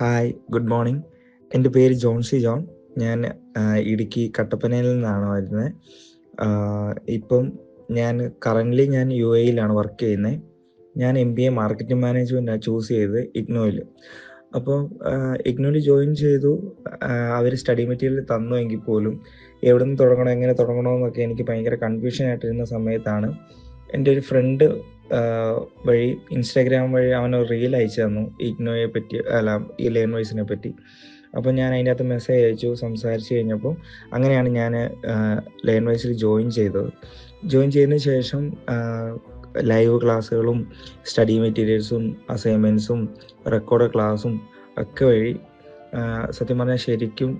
Hi good morning എന്റെ പേര് Johnsy John. ഞാൻ ഇടുക്കി കട്ടപ്പനയിൽ നിന്നാണ് വരുന്നത്. ഇപ്പം ഞാൻ കറന്റ്ലി ഞാൻ യു എയിലാണ് വർക്ക് ചെയ്യുന്നത്. ഞാൻ എം ബി എ മാർക്കറ്റിംഗ് മാനേജ്മെന്റാണ് ചൂസ് ചെയ്തത് ഇഗ്നോയിൽ അപ്പോൾ ഇഗ്നോയിൽ ജോയിൻ ചെയ്തു. അവർ സ്റ്റഡി മെറ്റീരിയൽ തന്നു എങ്കിൽ പോലും എവിടെ നിന്ന് തുടങ്ങണം എങ്ങനെ തുടങ്ങണമെന്നൊക്കെ എനിക്ക് ഭയങ്കര കൺഫ്യൂഷൻ ആയിട്ടിരുന്ന സമയത്താണ് എന്റെ ഒരു ഫ്രണ്ട് വഴി ഇൻസ്റ്റാഗ്രാം വഴി അവൻ ഒരു റീൽ അയച്ചു തന്നു ഇഗ്നോയെ പറ്റി അല്ല ഈ ലേൺ വോയ്സിനെ പറ്റി. അപ്പോൾ ഞാൻ അതിന്റെ അകത്ത് മെസ്സേജ് അയച്ചു സംസാരിച്ച് കഴിഞ്ഞപ്പോൾ അങ്ങനെയാണ് ഞാൻ ലേൺ വൈസിൽ ജോയിൻ ചെയ്തത്. ജോയിൻ ചെയ്തതിന് ശേഷം ലൈവ് ക്ലാസ്സുകളും സ്റ്റഡി മെറ്റീരിയൽസും അസൈൻമെന്റ്സും റെക്കോർഡ് ക്ലാസ്സും ഒക്കെ വഴി സത്യം പറഞ്ഞാൽ ശരിക്കും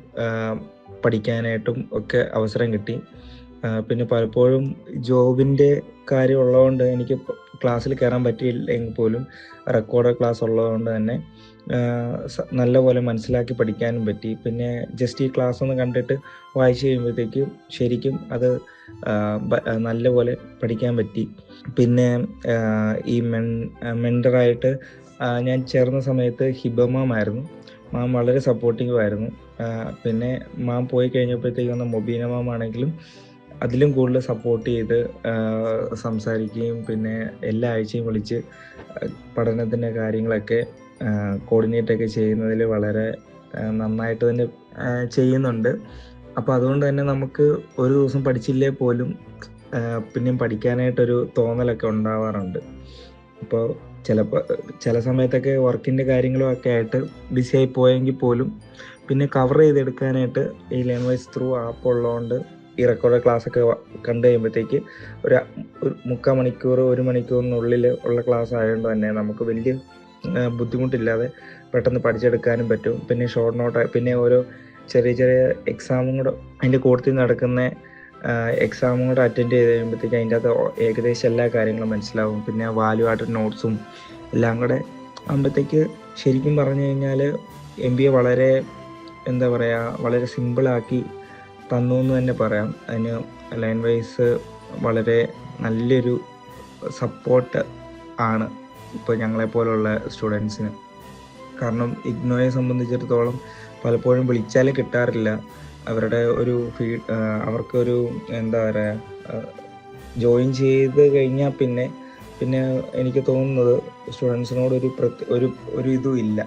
പഠിക്കാനായിട്ടും ഒക്കെ അവസരം കിട്ടി. പിന്നെ പലപ്പോഴും ജോബിന്റെ കാര്യം ഉള്ളതുകൊണ്ട് എനിക്ക് ക്ലാസ്സിൽ കയറാൻ പറ്റിയില്ലെങ്കിൽ പോലും റെക്കോർഡ് ക്ലാസ് ഉള്ളതുകൊണ്ട് തന്നെ നല്ലപോലെ മനസ്സിലാക്കി പഠിക്കാനും പറ്റി. പിന്നെ ജസ്റ്റ് ഈ ക്ലാസ് ഒന്ന് കണ്ടിട്ട് വായിച്ചു കഴിയുമ്പോഴത്തേക്കും ശരിക്കും അത് നല്ലപോലെ പഠിക്കാൻ പറ്റി. പിന്നെ ഈ മെൻ മെന്ററായിട്ട് ഞാൻ ചേർന്ന സമയത്ത് ഹിബ മാം വളരെ സപ്പോർട്ടീവ് ആയിരുന്നു. പിന്നെ മാം പോയി കഴിഞ്ഞപ്പോഴത്തേക്കും മൊബീന മാം ആണെങ്കിലും അതിലും കൂടുതൽ സപ്പോർട്ട് ചെയ്ത് സംസാരിക്കുകയും പിന്നെ എല്ലാ ആഴ്ചയും വിളിച്ച് പഠനത്തിന്റെ കാര്യങ്ങളൊക്കെ കോർഡിനേറ്റ് ഒക്കെ ചെയ്യുന്നതിൽ വളരെ നന്നായിട്ട് തന്നെ ചെയ്യുന്നുണ്ട്. അപ്പോൾ അതുകൊണ്ട് തന്നെ നമുക്ക് ഒരു ദിവസം പഠിച്ചില്ലേ പോലും പിന്നെയും പഠിക്കാനായിട്ടൊരു തോന്നലൊക്കെ ഉണ്ടാവാറുണ്ട്. അപ്പോൾ ചിലപ്പോൾ ചില സമയത്തൊക്കെ വർക്കിന്റെ കാര്യങ്ങളും ഒക്കെ ആയിട്ട് ബിസി ആയി പോയെങ്കിൽ പോലും പിന്നെ കവർ ചെയ്തെടുക്കാനായിട്ട് ഈ ലേൺ വൈസ് ത്രൂ ആപ്പ് ഉള്ളതുകൊണ്ട് ഈ റെക്കോർഡ് ക്ലാസ് ഒക്കെ വ- കണ്ടു കഴിയുമ്പോഴത്തേക്ക് ഒരു മുക്കാൽ മണിക്കൂർ ഒരു മണിക്കൂറിനുള്ളിൽ ഉള്ള ക്ലാസ് ആയതുകൊണ്ട് തന്നെ നമുക്ക് വലിയ ബുദ്ധിമുട്ടില്ലാതെ പെട്ടെന്ന് പഠിച്ചെടുക്കാനും പറ്റും. പിന്നെ ഷോർട്ട് നോട്ട് പിന്നെ ഓരോ ചെറിയ ചെറിയ എക്സാമും കൂടെ അതിന്റെ കൂട്ടത്തിൽ നടക്കുന്ന എക്സാമും കൂടെ അറ്റൻഡ് ചെയ്ത് കഴിയുമ്പോഴത്തേക്ക് അതിന്റെ അകത്ത് ഏകദേശം എല്ലാ കാര്യങ്ങളും മനസ്സിലാവും. പിന്നെ വാല്യൂ ആയിട്ട് നോട്ട്സും എല്ലാം കൂടെ ആകുമ്പോഴത്തേക്ക് ശരിക്കും പറഞ്ഞു കഴിഞ്ഞാൽ എം ബി എ വളരെ എന്താ പറയുക വളരെ സിമ്പിളാക്കി തന്നു എന്ന് തന്നെ പറയാം. അതിന് ലൈൻ വൈസ് വളരെ നല്ലൊരു സപ്പോർട്ട് ആണ് ഇപ്പോൾ ഞങ്ങളെപ്പോലുള്ള സ്റ്റുഡൻസിന്. കാരണം ഇഗ്നോയെ സംബന്ധിച്ചിടത്തോളം പലപ്പോഴും വിളിച്ചാലും കിട്ടാറില്ല. അവരുടെ ഒരു ഫീ അവർക്കൊരു എന്താ പറയുക ജോയിൻ ചെയ്ത് കഴിഞ്ഞാൽ പിന്നെ പിന്നെ എനിക്ക് തോന്നുന്നത് സ്റ്റുഡൻസിനോട് ഒരു പ്രത്യേക ഒരു ഒരു ഇതും ഇല്ല.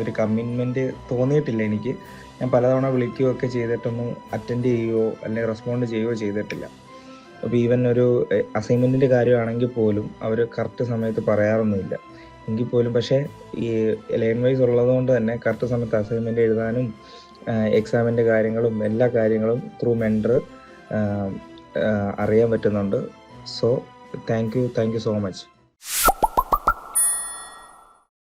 ഒരു കമ്മിറ്റ്മെന്റ് തോന്നിയിട്ടില്ല എനിക്ക്. ഞാൻ പലതവണ വിളിക്കുകയൊക്കെ ചെയ്തിട്ടൊന്നും അറ്റൻഡ് ചെയ്യുകയോ അല്ലെങ്കിൽ റെസ്പോണ്ട് ചെയ്യുകയോ ചെയ്തിട്ടില്ല. അപ്പോൾ ഈവൻ ഒരു അസൈൻമെന്റിന്റെ കാര്യമാണെങ്കിൽ പോലും അവർ കറക്റ്റ് സമയത്ത് പറയാറൊന്നുമില്ല. എങ്കിൽ പോലും പക്ഷേ ഈ ലൈൻ വൈസ് ഉള്ളതുകൊണ്ട് തന്നെ കറക്റ്റ് സമയത്ത് അസൈൻമെന്റ് എഴുതാനും എക്സാമിന്റെ കാര്യങ്ങളും എല്ലാ കാര്യങ്ങളും ത്രൂ മെൻഡർ അറിയാൻ പറ്റുന്നുണ്ട്. So thank you thank you so much